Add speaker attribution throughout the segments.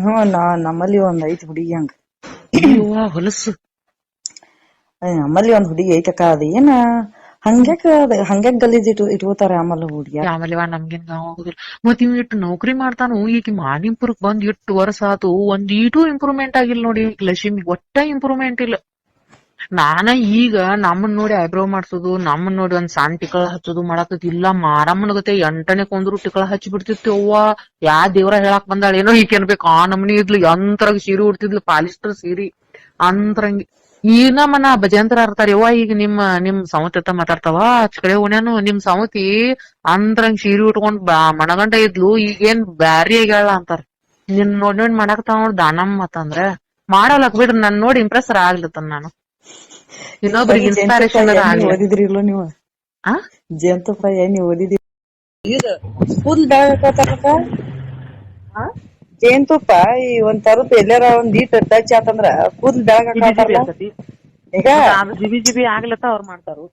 Speaker 1: ಹ್ಮ್ ನಾ ನಮ್ಮಲ್ಲಿ ಒಂದ್ ಐತಿ ಹುಡುಗಿ ಹಂಗ.
Speaker 2: ಯವ್ವಾ ಹೊಲಸು.
Speaker 1: ಅಯ್ಯ, ನಮ್ಮಲ್ಲಿ ಒಂದ್ ಹುಡುಗಿ ಐತಕ್ಕ ಅದ ಏನ? ಹಂಗ್ಯಾಕ ಅದ ಹಂಗ್ಯಾಕ್ ಗಲೀಜ್ ಇಟ್ಟು ಇಟ್ಕೋತಾರ ಆಮೇಲೆ ಹುಡುಗಿ?
Speaker 2: ಆಮೇಲೆ ನಾವ್ ಹೋಗುದಿಲ್ಲ. ಮತ್ ಇವ್ ಇಟ್ಟು ನೌಕರಿ ಮಾಡ್ತಾನು ಈಕಿ ಮಾನಿಂಪುರಕ್ ಬಂದ್ ಇಟ್ಟು ವರ್ಷ ಆತು ಒಂದ್ ಈಟು ಇಂಪ್ರೂವ್ಮೆಂಟ್ ಆಗಿಲ್ಲ ನೋಡಿ ಲಕ್ಷ್ಮಿ ಒಟ್ಟ ಇಂಪ್ರೂವ್ಮೆಂಟ್ ಇಲ್ಲ. ನಾನ ಈಗ ನಮ್ಮನ್ ನೋಡಿ ಐಬ್ರೋ ಮಾಡ್ಸೋದು, ನಮ್ಮನ್ ನೋಡಿ ಒಂದ್ ಸಣ್ಣ ಟಿಕಳ ಹಚ್ಚೋದು ಮಾಡಾಕತ್ ಇಲ್ಲ ಮಾರಮ್ಮನ ಗತೆ ಎಂಟನೇ ಕೊಂದ್ರು ಟಿಕಳ ಹಚ್ಚಿ ಬಿಡ್ತಿತ್ತು ಅವ್ವ, ಯಾ ದೇವ್ರ ಹೇಳಾಕ್ ಬಂದಾಳ ಏನೋ ಈಕೆ ಅನ್ಬೇಕು ಆ ನಮ್ನಿ ಇದ್ಲು ಎಂತರಾಗ ಸೀರೆ ಉಡ್ತಿದ್ಲು, ಪಾಲಿಸ್ಟರ್ ಸೀರಿ. ಅಂತರಂಗಿ. ಈಗ ಮನ ಭಜಂತರ ಇರ್ತಾರ ಯವ್ವ ಈಗ ನಿಮ್ಮ ನಿಮ್ ಸೌತಿ ಮಾತಾಡ್ತಾವ? ಕಡೆ ಓಣ್ಯಾನು ನಿಮ್ ಸೌತಿ ಅಂತರಂಗ್ ಸೀರೆ ಉಟ್ಕೊಂಡ್ ಮಣಗಂಡ ಇದ್ಲು. ಈಗೇನ್ ಬ್ಯಾರಿ ಆಗ್ಯಾಳ ಅಂತಾರ. ನಿನ್ ನೋಡ್ ನೋಡ್ ಮಾಡಾಕ್ತಾವ ನೋಡ್ ದಾನಮ್ ಮತ್ತಂದ್ರ ಮಾಡಲಕ್ ಬಿಡ್ರಿ, ನನ್ ನೋಡಿ ಇಂಪ್ರೆಸ್ ಆಗ್ಲತ್ತ ನಾನು. ಇನ್ನೊಬ್ರಿಗೆ ಇನ್ಸ್ಪಿರೇಷನ್
Speaker 1: ಓದಿದ್ರಿ ಇಲ್ಲ ನೀವು?
Speaker 2: ಆ?
Speaker 1: ಜೇನ್ತುಪ್ಪ ಓದಿದ್ರಿ ಇದು ಜೇನ್ತುಪ್ಪ ಈ ಒಂದ್ ತರದ್ ಎಲ್ಲಾರ ಒಂದ್ ಈಟ್ ಟಚ್ ಆತಂದ್ರ ಕೂದಲ್ ಈಗ?
Speaker 2: ಜಿಬಿ ಜಿಬಿ ಆಗ್ಲತ್ತ ಅವ್ರ ಮಾಡ್ತಾರು.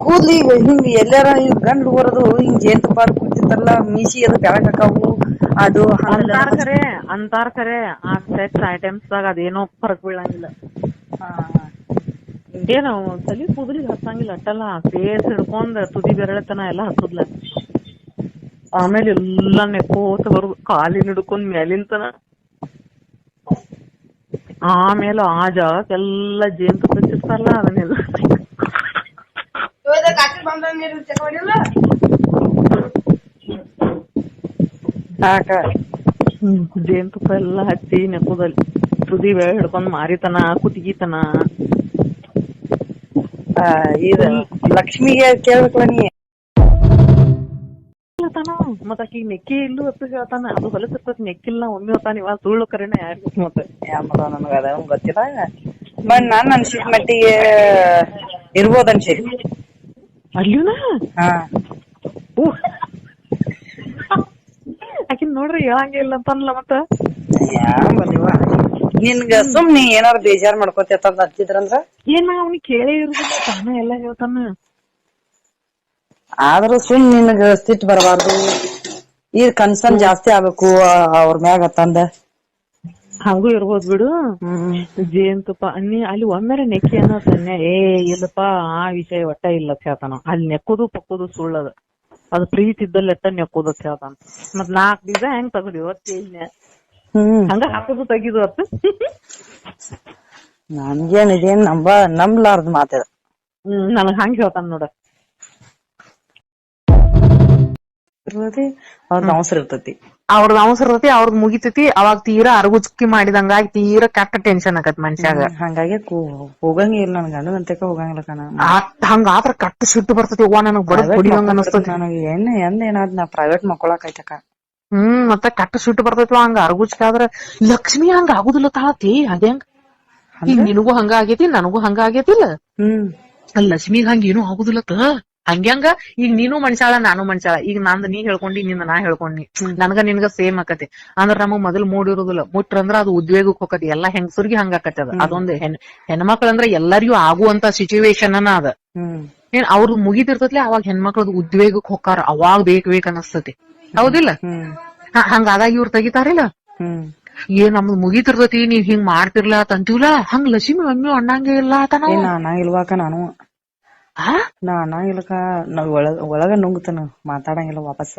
Speaker 1: ಕೂದ್ಲು ಈಗ ಹಿಂಗ್ ಎಲ್ಲಾರ ಹಿಂಗ್ ಗಂಡ್ ಹುಡುಗರದು ಹಿಂಗ್ ಜೇನ್ತುಪ್ಪ ಅದು ಕುಡ್ತಿರ್ತಾರಲ್ಲ ಮೀಸಿ ಅದು ಬೆಳಗಾಕಾವು ಅದು
Speaker 2: ಅಂತಾರ ಕರೆ ಅಂತಾರ ಖರೆ ಆ ಸೆಕ್ಸ್ ಐಟಮ್ಸ್ ದಾಗ ಅದೇನೋ ಫರಕ್ ಬೀಳಂಗಿಲ್ಲ. ಏನು ತಲಿ ಕೂದಲಿಗೆ ಹಚ್ಚಂಗಿಲ್ಲ ಅಟ್ಟಲ್ಲ ಫೇಸ್ ಹಿಡ್ಕೊಂಡ್ ತುದಿ ಬೆರಳತನ ಎಲ್ಲಾ ಹಚ್ಚುದ್ಲ ಆಮೇಲೆ ಎಲ್ಲಾ ನೆಕ್ಕೋತ ಬರುದು ಕಾಲಿನ ಹಿಡ್ಕೊಂಡ್ ಮೇಲಿಂತನ ಆಮೇಲೆ ಆ ಜಾಗಕ್ಕೆಲ್ಲ ಜೇನ್ ತುಪ್ಪ ಹಚ್ಚಿರ್ತಾರಲ್ಲ ಅದನ್ನೆಲ್ಲ ಜೇನ್ ತುಪ್ಪ ಎಲ್ಲಾ ಹಚ್ಚಿ ನೆಕ್ಕುದಲ್ಲಿ. ತುದಿ ಬೆಳ ಹಿಡ್ಕೊಂಡ್ ಮಾರಿತನ ಕುತ್ತಿಗಿತನ.
Speaker 1: ಇದು ಲಕ್ಷ್ಮಿಗೆ ಕೇಳ್ಬೇಕಲ್ಲ ನೀ.
Speaker 2: ಹೇಳ್ತಾನ ಮತ್ತ ಆಕಿ ನೆಕ್ಕಿ ಇಲ್ಲೂ ಅಂತೂ ಹೇಳ್ತಾನ. ಅದು ಹೊಲಸಿರ್ತೈತಿ ನೆಕ್ಕಿಲ್ಲ ಒಮ್ಮೆ ಹೋತಾನ ಇವಾಗ ಸುಳ್ಳು ಕರೆನ ಯಾರು ಮತ್ತೆ.
Speaker 1: ಯಾಮದ ನನಗ ಅದ ಗೊತ್ತಿಲ್ಲ. ಬಟ್ ನಾನ್ ಅನ್ಸಿದ ಮಟ್ಟಿಗೆ ಇರ್ಬೋದ್ ಅನ್ಸಿ.
Speaker 2: ಅಲ್ಲಿನ?
Speaker 1: ಹಾ.
Speaker 2: ಆಕಿನ್ ನೋಡ್ರಿ ಹೇಳಂಗೇ ಇಲ್ಲ ಅಂತಲ್ಲ ಮತ್ತ.
Speaker 1: ಯಾಮದಿವ ನಿನ್ಗ ಸುಮ್ನಿ ಏನಾರ ಬೇಜಾರ್ ಮಾಡ್ಕೋತಂತ ಹಚ್ಚಿದ್ರಂದ್ರ?
Speaker 2: ಏನ್ ಅವ್ನಿಗೆ ಕೇಳೇ ಇರುದಿಲ್ಲ ತಾನೇ ಎಲ್ಲ ಹೇಳ್ತಾನ.
Speaker 1: ಆದ್ರೂ ಸುಮ್ ನಿನಗ ಸಿಟ್ ಬರಬಾರ್ದು. ಈ ಕನ್ಸರ್ನ್ ಜಾಸ್ತಿ ಆಗ್ಬೇಕು ಆ- ಅವ್ರ ಮ್ಯಾಗ ತಂದ
Speaker 2: ಹಂಗೂ ಇರ್ಬೋದ್ ಬಿಡು. ಜೇನ್ತುಪ್ಪ ನೀ ಅಲ್ಲಿ ಒಮ್ಮೆ ನೆಕ್ಕಿ ಅನ್ನೋ ಸನ್ನೆ ಏ ಇಲ್ಲಪ್ಪ ಆ ವಿಷಯ ಒಟ್ಟ ಇಲ್ಲ ಅಂತ ಹೇಳ್ತಾನ ಅಲ್ಲಿ ನೆಕ್ಕೋದು ಪಕ್ಕೋದು ಸುಳ್ಳದ. ಅದು ಪ್ರೀತಿ ಇದ್ದಲ್ಲಿ ಎಟ್ಟ ನೆಕ್ಕೋದು ಅಂತ. ಹೇಳ್ತಾನ ಮತ್ ನಾಲ್ಕ್ ದಿವಸ ಹೆಂಗ್ ತಗಡಿ ಒತ್ತೇನೆ ಹಂಗ ಹಾಕೋದು ತೆಗಿದು ಅತ್ತ
Speaker 1: ನನ್ಗೇನ್ ಇದೇನ್ ನಂಬ ನಂಬ್ಲಾರ್ದ ಮಾತದ
Speaker 2: ಹ್ಮ್ ನನಗ್ ಹಂಗ ಹೇಳ್ತಾನ ನೋಡ.
Speaker 1: ಇರ್ತೈತಿ ಅವ್ರದ್ ಅವಸರ ಇರ್ತೈತಿ.
Speaker 2: ಅವ್ರದ್ ಅವಸರ ಇರ್ತೈತಿ ಅವ್ರದ್ ಮುಗಿತೈತಿ ಅವಾಗ ತೀರಾ ಅರಗುಚ್ಕಿ ಮಾಡಿದಂಗ ತೀರಾ ಕೆಟ್ಟ ಟೆನ್ಷನ್ ಆಗತ್ ಮನ್ಷ್ಯಾಗ.
Speaker 1: ಹಂಗಾಗಿ ಹೋಗಂಗಿಲ್ಲ ಹೋಗಂಗೇ ಇಲ್ಲ ನನ್ ಗಂಡನ ಅಂತಕ ಹೋಗಂಗಿಲ್ಲ ಕಣ.
Speaker 2: ಹಂಗ ಆದ್ರ ಕಟ್ಟ ಸಿಟ್ಟು ಬರ್ತೈತಿ ಅವ್ವ ನನಗ್ ಬಡ ಹೊಡಿಯಂಗ ಅನಸ್ತೈತಿ
Speaker 1: ನನಗೆ ಎಣ್ಣೆ ಎಂದ ಏನಾದ್ ನಾ ಪ್ರೈವೇಟ್ ಮಕ್ಕೊಳಕ್
Speaker 2: ಹ್ಮ್ ಮತ್ತೆ ಕಟ್ಟ ಸಿಟ್ಟು ಬರ್ತೈತಿ ಹಂಗ? ಅರಗುಚ್ಕ ಆದ್ರ ಲಕ್ಷ್ಮಿ ಹಂಗ ಆಗುದಿಲ್ಲ ತಾಳತಿ? ಅದೇಂಗ ಈಗ ನಿನಗೂ ಹಂಗ ಆಗೇತಿ ನನಗೂ ಹಂಗ ಆಗೇತಿಲ್ಲ?
Speaker 1: ಹ್ಮ್.
Speaker 2: ಲಕ್ಷ್ಮಿಗ್ ಹಂಗ ಏನೂ ಆಗುದಿಲ್ಲತ್ತ ಹಂಗ ಈಗ ನೀನು ಮನ್ಸಾಳ ನಾನು ಮನ್ಸಾಳ. ಈಗ ನಂದ್ ನೀ ಹೇಳ್ಕೊಂಡಿ ನಿಂದ ನಾ ಹೇಳ್ಕೊಂಡಿ. ನನ್ಗ ನಿನ್ಗ ಸೇಮ್ ಆಕತಿ. ಅಂದ್ರ ನಮಗ್ ಮೊದಲ್ ಮೂಡಿರುದಿಲ್ಲ ಮುಟ್ರಂದ್ರ ಅದು ಉದ್ವೇಗಕ್ ಹೋಗತಿ ಎಲ್ಲಾ ಹೆಂಗಸರ್ಗಿ ಹಂಗ ಆಕತಿ ಅದ. ಅದೊಂದ್ ಹೆಣ್ ಹೆಣ್ಮಕ್ಳಂದ್ರ ಎಲ್ಲರಿಗೂ ಆಗುವಂತ ಸಿಚುವೇಶನ್ ಅನ್ನ ಅದ.
Speaker 1: ಹ್ಮ್.
Speaker 2: ಏನ್ ಅವ್ರದ್ ಮುಗಿದಿರ್ತೈತ್ಲೆ ಅವಾಗ ಹೆಣ್ಮಕ್ಳದ್ ಉದ್ವೇಗಕ್ ಹೋಕಾರ ಅವಾಗ ಬೇಕ್ ಬೇಕ್ ಅನಸ್ತತಿ. ಹೌದಿಲ್ಲ? ಹಂಗಾದಾಗ ಇವ್ರು ತೆಗಿತಾರಿಲ್ಲ.
Speaker 1: ಹ್ಮ್.
Speaker 2: ಏನ್ ನಮ್ದು ಮುಗಿತಿರ್ತತಿ ನೀವ್ ಹಿಂಗ್ ಮಾಡ್ತಿರ್ಲಾ ತಂತೀವಲ್ಲ ಹಂಗ ಲಕ್ಷ್ಮಿ ಮಮ್ಮಿ ಅಣ್ಣಂಗೆ ಇಲ್ಲ ಆತನ
Speaker 1: ಏ ನಾ ಇಲ್ವಾಕ ನಾನು. ನಾ ಅಣ್ಣ ಇಲ್ಕ ನಾವ್ ಒಳಗ ಒಳಗ ನುಂಗ್ತಾನ ಮಾತಾಡಂಗಿಲ್ಲ ವಾಪಸ್.